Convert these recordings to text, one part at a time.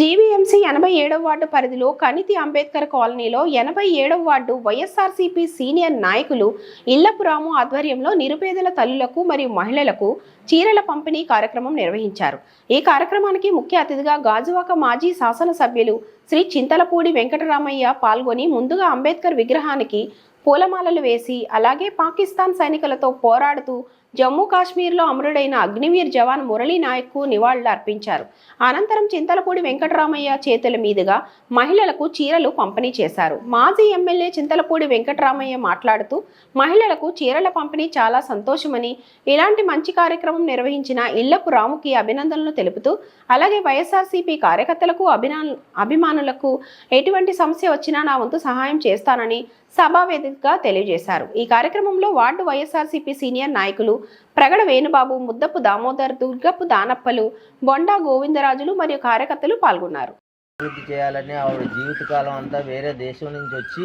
GVMC ఎనభై ఏడవ ward పరిధిలో కనితి అంబేద్కర్ కాలనీలో ఎనభై ఏడవ వార్డు వైఎస్ఆర్సీపీ సీనియర్ నాయకులు ఇళ్ళపురాము ఆధ్వర్యంలో నిరుపేదల తల్లులకు మరియు మహిళలకు చీరల పంపిణీ కార్యక్రమం నిర్వహించారు. ఈ కార్యక్రమానికి ముఖ్య అతిథిగా గాజువాక మాజీ శాసనసభ్యులు శ్రీ చింతలపూడి వెంకటరామయ్య పాల్గొని ముందుగా అంబేద్కర్ విగ్రహానికి పూలమాలలు వేసి అలాగే పాకిస్తాన్ సైనికులతో పోరాడుతూ జమ్మూ కాశ్మీర్లో అమరుడైన అగ్నివీర్ జవాన్ మురళీ నాయక్కు నివాళులు అర్పించారు అనంతరం చింతలపూడి వెంకటరామయ్య చేతుల మీదుగా మహిళలకు చీరలు పంపిణీ చేశారు. మాజీ ఎమ్మెల్యే చింతలపూడి వెంకటరామయ్య మాట్లాడుతూ మహిళలకు చీరల పంపిణీ చాలా సంతోషమని ఇలాంటి మంచి కార్యక్రమం నిర్వహించిన ఇళ్ళకు రాముకి అభినందనలు తెలుపుతూ అలాగే వైఎస్ఆర్సీపీ కార్యకర్తలకు అభినా అభిమానులకు ఎటువంటి సమస్య వచ్చినా నా వంతు సహాయం చేస్తానని సభావేదికగా తెలియజేశారు. ఈ కార్యక్రమంలో వార్డు వైఎస్ఆర్సీపీ సీనియర్ నాయకులు ప్రగడ వేణుబాబు ముద్దపు దామోదర్ దుర్గపు దానప్పలు బొండా గోవిందరాజులు మరియు కార్యకర్తలు పాల్గొన్నారు. అభివృద్ధి చేయాలని ఆవిడ జీవితకాలం అంతా వేరే దేశం నుంచి వచ్చి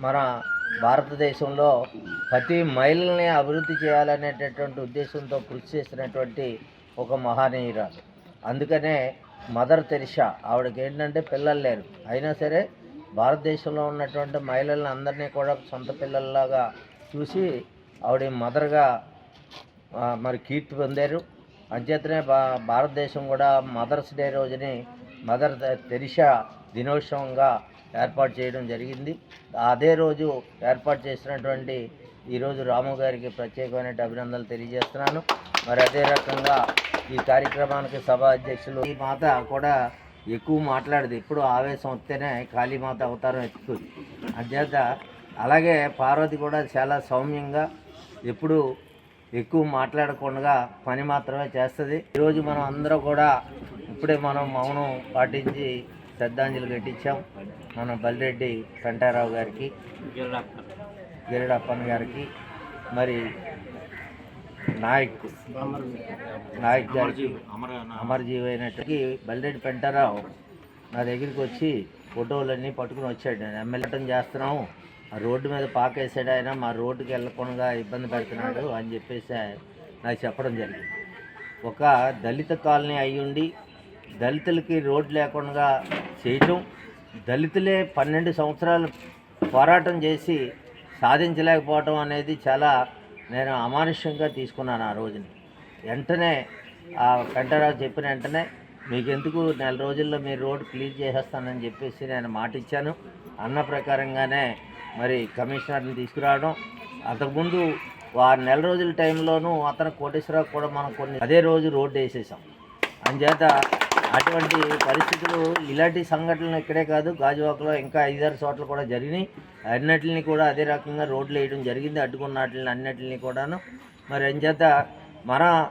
మన భారతదేశంలో ప్రతి మహిళల్ని అభివృద్ధి చేయాలనేటటువంటి ఉద్దేశంతో కృషి చేసినటువంటి ఒక మహానీయురాలు. అందుకనే మదర్ తెరిషా ఆవిడకి ఏంటంటే పిల్లలు లేరు. అయినా సరే భారతదేశంలో ఉన్నటువంటి మహిళలను అందరినీ కూడా సొంత పిల్లల్లాగా చూసి ఆవిడ మదర్గా మరి కీర్తి పొందారు. అంచేతనే భా భారతదేశం కూడా మదర్స్ డే రోజుని మదర్ తెరిషా దినోత్సవంగా ఏర్పాటు చేయడం జరిగింది. అదే రోజు ఏర్పాటు చేసినటువంటి ఈరోజు రాము గారికి ప్రత్యేకమైన అభినందనలు తెలియజేస్తున్నాను. మరి అదే రకంగా ఈ కార్యక్రమానికి సభ అధ్యక్షులు ఈ మాత కూడా ఎక్కువ మాట్లాడదు. ఎప్పుడు ఆవేశం వస్తేనే కాళీమాత అవతారం ఎత్తుకుంది అంచేత అలాగే పార్వతి కూడా చాలా సౌమ్యంగా ఎప్పుడు ఎక్కువ మాట్లాడకుండా పని మాత్రమే చేస్తుంది. ఈరోజు మనం అందరం కూడా ఇప్పుడే మనం మౌనం పాటించి శ్రద్ధాంజలి కట్టించాం మన బలిరెడ్డి కంటారావు గారికి గిరిడప్పన్ గారికి. మరి నాయక్. నాయక్ గారికి అమరజీవి అయినట్టుకి బలిరెడ్డి పెంటారావు నా దగ్గరికి వచ్చి ఫోటోలన్నీ పట్టుకుని వచ్చాడు. నేను ఎమ్మెల్యేటం చేస్తున్నాము. ఆ రోడ్డు మీద పాకేసాడు ఆయన. మా రోడ్డుకి వెళ్ళకుండా ఇబ్బంది పెడుతున్నాడు అని చెప్పేసి నాకు చెప్పడం జరిగింది. ఒక దళిత కాలనీ అయ్యుండి దళితులకి రోడ్డు లేకుండా చేయటం దళితులే పన్నెండు సంవత్సరాలు పోరాటం చేసి సాధించలేకపోవటం అనేది చాలా నేను అమానుష్యంగా తీసుకున్నాను ఆ రోజుని. వెంటనే ఆ కంఠరావు చెప్పిన వెంటనే మీకు ఎందుకు నెల రోజుల్లో మీరు రోడ్ క్లీన్ చేసేస్తానని చెప్పేసి నేను మాట ఇచ్చాను అన్న ప్రకారంగానే మరి కమిషనర్ని తీసుకురావడం. అంతకుముందు వారు నెల రోజుల టైంలోనూ అతను కోటేశ్వరరావు కూడా మనం కొన్ని అదే రోజు రోడ్డు వేసేసాం. అంచేత అటువంటి పరిస్థితులు ఇలాంటి సంఘటనలు ఇక్కడే కాదు. గాజువాకలో ఇంకా ఐదారు చోట్ల కూడా జరిగినాయి. అన్నిటిని కూడా అదే రకంగా రోడ్లు వేయడం జరిగింది. అడ్డుకున్న వాటిని అన్నిటిని కూడాను. మరి అంచేత మన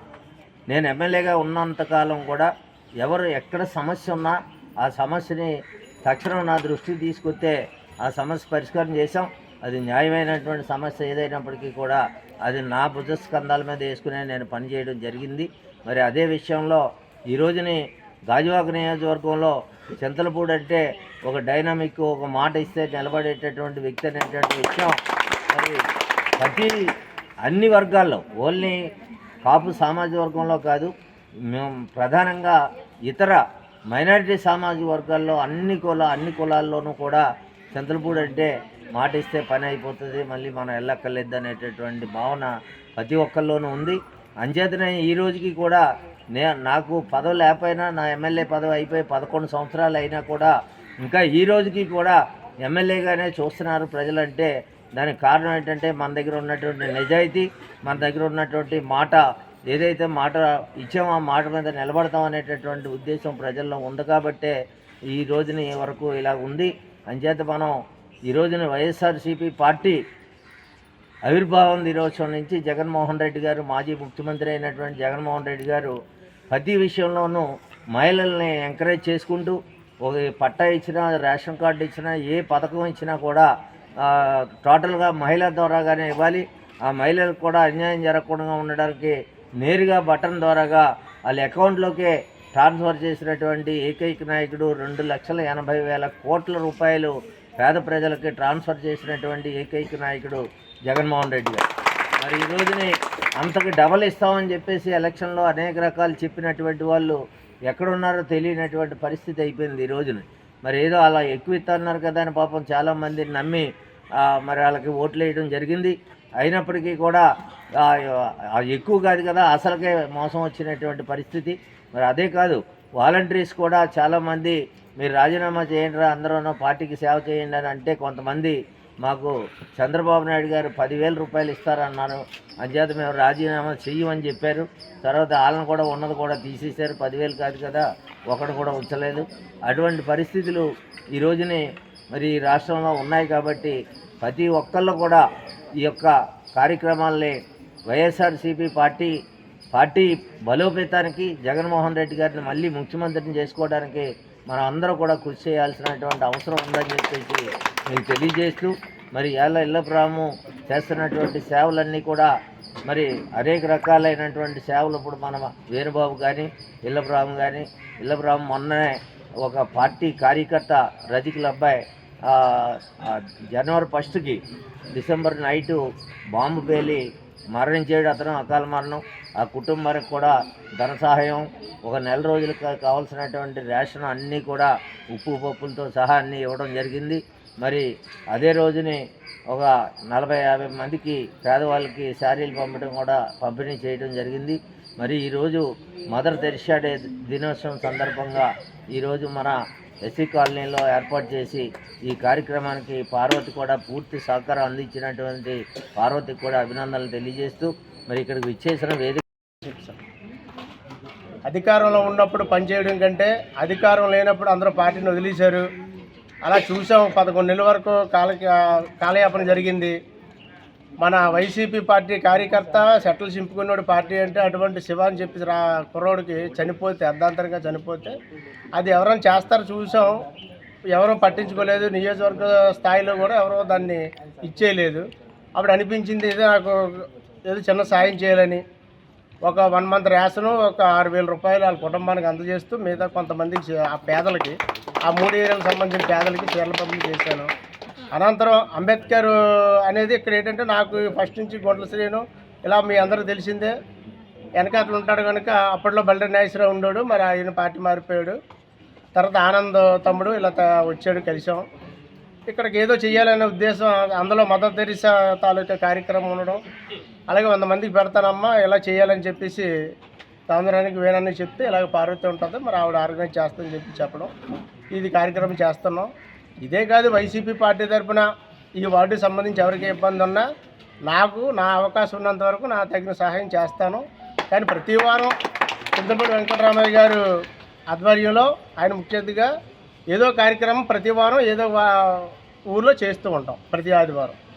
నేను ఎమ్మెల్యేగా ఉన్నంతకాలం కూడా ఎవరు ఎక్కడ సమస్య ఉన్నా ఆ సమస్యని తక్షణం నా దృష్టికి తీసుకొస్తే ఆ సమస్య పరిష్కారం చేశాం. అది న్యాయమైనటువంటి సమస్య ఏదైనప్పటికీ కూడా అది నా భుజస్కంధాల మీద వేసుకునే నేను పనిచేయడం జరిగింది. మరి అదే విషయంలో ఈ రోజుని గాజువాక నియోజకవర్గంలో చింతలపూడి అంటే ఒక డైనామిక్ ఒక మాట ఇస్తే నిలబడేటటువంటి వ్యక్తి అనేటువంటి విషయం మరి ప్రతి అన్ని వర్గాల్లో ఓన్లీ కాపు సామాజిక వర్గంలో కాదు మేము ప్రధానంగా ఇతర మైనారిటీ సామాజిక వర్గాల్లో అన్ని కుల అన్ని కులాల్లోనూ కూడా చింతలపూడి అంటే మాట ఇస్తే పని అయిపోతుంది మళ్ళీ మనం వెళ్ళక్కర్లేదు అనేటటువంటి భావన ప్రతి ఒక్కరిలోనూ ఉంది. అంచేతనే ఈ రోజుకి కూడా నే నాకు పదవి లేకపోయినా నా ఎమ్మెల్యే పదవి అయిపోయి పదకొండు సంవత్సరాలు అయినా కూడా ఇంకా ఈ రోజుకి కూడా ఎమ్మెల్యేగానే చూస్తున్నారు ప్రజలంటే దానికి కారణం ఏంటంటే మన దగ్గర ఉన్నటువంటి నిజాయితీ మన దగ్గర ఉన్నటువంటి మాట ఏదైతే మాట ఇచ్చామో ఆ మాట మీద నిలబడతాం అనేటటువంటి ఉద్దేశం ప్రజల్లో ఉంది కాబట్టే ఈ రోజుని వరకు ఇలా ఉంది. అంచేత మనం ఈ రోజున వైఎస్ఆర్సీపీ పార్టీ ఆవిర్భావం దినోత్సవం నుంచి జగన్మోహన్ రెడ్డి గారు మాజీ ముఖ్యమంత్రి అయినటువంటి జగన్మోహన్ రెడ్డి గారు ప్రతి విషయంలోనూ మహిళల్ని ఎంకరేజ్ చేసుకుంటూ ఒక పట్టా ఇచ్చినా రేషన్ కార్డు ఇచ్చినా ఏ పథకం ఇచ్చినా కూడా టోటల్గా మహిళల ద్వారాగానే ఇవ్వాలి. ఆ మహిళలకు కూడా అన్యాయం జరగకుండా ఉండడానికి నేరుగా బటన్ ద్వారాగా వాళ్ళ అకౌంట్లోకే ట్రాన్స్ఫర్ చేసినటువంటి ఏకైక నాయకుడు రెండు లక్షల ఎనభై వేల కోట్ల రూపాయలు పేద ప్రజలకి ట్రాన్స్ఫర్ చేసినటువంటి ఏకైక నాయకుడు జగన్మోహన్ రెడ్డి గారు. మరి ఈ రోజుని అంతకు డబల్ ఇస్తామని చెప్పేసి ఎలక్షన్లో అనేక రకాలు చెప్పినటువంటి వాళ్ళు ఎక్కడున్నారో తెలియనటువంటి పరిస్థితి అయిపోయింది ఈ రోజున. మరి ఏదో అలా ఎక్కువ ఇస్తున్నారు కదా అని పాపం చాలామంది నమ్మి మరి వాళ్ళకి ఓట్లు వేయడం జరిగింది. అయినప్పటికీ కూడా ఎక్కువ కాదు కదా అసలుకే మోసం వచ్చినటువంటి పరిస్థితి. మరి అదే కాదు వాలంటీర్స్ కూడా చాలామంది మీరు రాజీనామా చేయండి రా అందరూ పార్టీకి సేవ చేయండి అని అంటే కొంతమంది మాకు చంద్రబాబు నాయుడు గారు పదివేల రూపాయలు ఇస్తారన్నారు. అంచేత మేము రాజీనామా చెయ్యమని చెప్పారు. తర్వాత వాళ్ళని కూడా ఉన్నది కూడా తీసేశారు. పదివేలు కాదు కదా ఒకడు కూడా ఉంచలేదు. అటువంటి పరిస్థితులు ఈ రోజుని మరి రాష్ట్రంలో ఉన్నాయి కాబట్టి ప్రతి ఒక్కళ్ళు కూడా ఈ యొక్క కార్యక్రమాల్ని వైఎస్ఆర్సీపీ పార్టీ పార్టీ బలోపేతానికి జగన్మోహన్ రెడ్డి గారిని మళ్ళీ ముఖ్యమంత్రిని చేసుకోవడానికి మనం అందరూ కూడా కృషి చేయాల్సినటువంటి అవసరం ఉందని చెప్పేసి మీకు తెలియజేస్తూ మరి ఏళ్ళ ఇల్లపురాము చేస్తున్నటువంటి సేవలన్నీ కూడా మరి అనేక రకాలైనటువంటి సేవలు ఇప్పుడు మన వేణుబాబు కానీ ఇళ్ళపురాము కానీ ఇల్లపురాము మొన్ననే ఒక పార్టీ కార్యకర్త రజికుల అబ్బాయి జనవరి ఫస్ట్కి డిసెంబర్ నైటు బాంబు పేలి మరణించేడు అతను అకాల మరణం ఆ కుటుంబానికి కూడా ధన సహాయం ఒక నెల రోజులకు కావాల్సినటువంటి రేషన్ అన్నీ కూడా ఉప్పు పప్పులతో సహా అన్నీ ఇవ్వడం జరిగింది. మరి అదే రోజుని ఒక నలభై యాభై మందికి పేదవాళ్ళకి శారీలు పంపడం కూడా పంపిణీ చేయడం జరిగింది. మరి ఈరోజు మదర్ తెరిషా డే దినోత్సవం సందర్భంగా ఈరోజు మన ఎస్సీ కాలనీలో ఏర్పాటు చేసి ఈ కార్యక్రమానికి పార్వతి కూడా పూర్తి సహకారం అందించినటువంటి పార్వతికి కూడా అభినందనలు తెలియజేస్తూ మరి ఇక్కడికి విచ్చేసిన వేదిక అధికారంలో ఉన్నప్పుడు పనిచేయడం కంటే అధికారం లేనప్పుడు అందరూ పార్టీని వదిలేశారు. అలా చూసాం పదకొండు నెలల వరకు కాల కాలయాపన జరిగింది. మన వైసీపీ పార్టీ కార్యకర్త సెటిల్ చింపుకున్నాడు పార్టీ అంటే అటువంటి శివ అని చెప్పి రా కుర్రోడికి చనిపోతే అర్ధాంతరంగా చనిపోతే అది ఎవరైనా చేస్తారో చూసాం. ఎవరో పట్టించుకోలేదు. నియోజకవర్గ స్థాయిలో కూడా ఎవరో దాన్ని ఇచ్చేయలేదు. అప్పుడు అనిపించింది ఏదో నాకు ఏదో చిన్న సాయం చేయాలని. ఒక వన్ మంత్ రేషను ఒక ఆరు వేల రూపాయలు వాళ్ళ కుటుంబానికి అందజేస్తూ మిగతా కొంతమందికి ఆ పేదలకి ఆ మూడు ఏరియాలకు సంబంధించిన పేదలకి చీరల పంపిణీ చేశాను. అనంతరం అంబేద్కర్ అనేది ఇక్కడ ఏంటంటే నాకు ఫస్ట్ నుంచి గొడ్ల శ్రీను ఇలా మీ అందరూ తెలిసిందే. వెనకాతలు ఉంటాడు కనుక అప్పట్లో బల్లి నాగేశ్వరరావు ఉన్నాడు మరి ఆయన పార్టీ మారిపోయాడు. తర్వాత ఆనంద్ తమ్ముడు ఇలా వచ్చాడు కలిసాం. ఇక్కడికి ఏదో చేయాలనే ఉద్దేశం అందులో మదర్ తెరిసా తాలూకా కార్యక్రమం ఉండడం. అలాగే వంద మందికి పెడతానమ్మా ఇలా చేయాలని చెప్పేసి తాంధ్రానికి వేనని చెప్తే ఇలాగ పార్వతి ఉంటుంది. మరి ఆవిడ ఆర్గనైజ్ చేస్తుందని చెప్పి చెప్పడం. ఇది కార్యక్రమం చేస్తున్నాం. ఇదే కాదు వైసీపీ పార్టీ తరఫున ఈ వార్డుకి సంబంధించి ఎవరికి ఇబ్బంది ఉన్నా నాకు నా అవకాశం ఉన్నంత వరకు నా తగిన సహాయం చేస్తాను. కానీ ప్రతి వారం చింతపూడి వెంకటరామయ్య గారు ఆధ్వర్యంలో ఆయన ముఖ్య అతిథిగా ఏదో కార్యక్రమం ప్రతి వారం ఏదో వా- ఊర్లో చేస్తూ ఉంటాం ప్రతి ఆదివారం.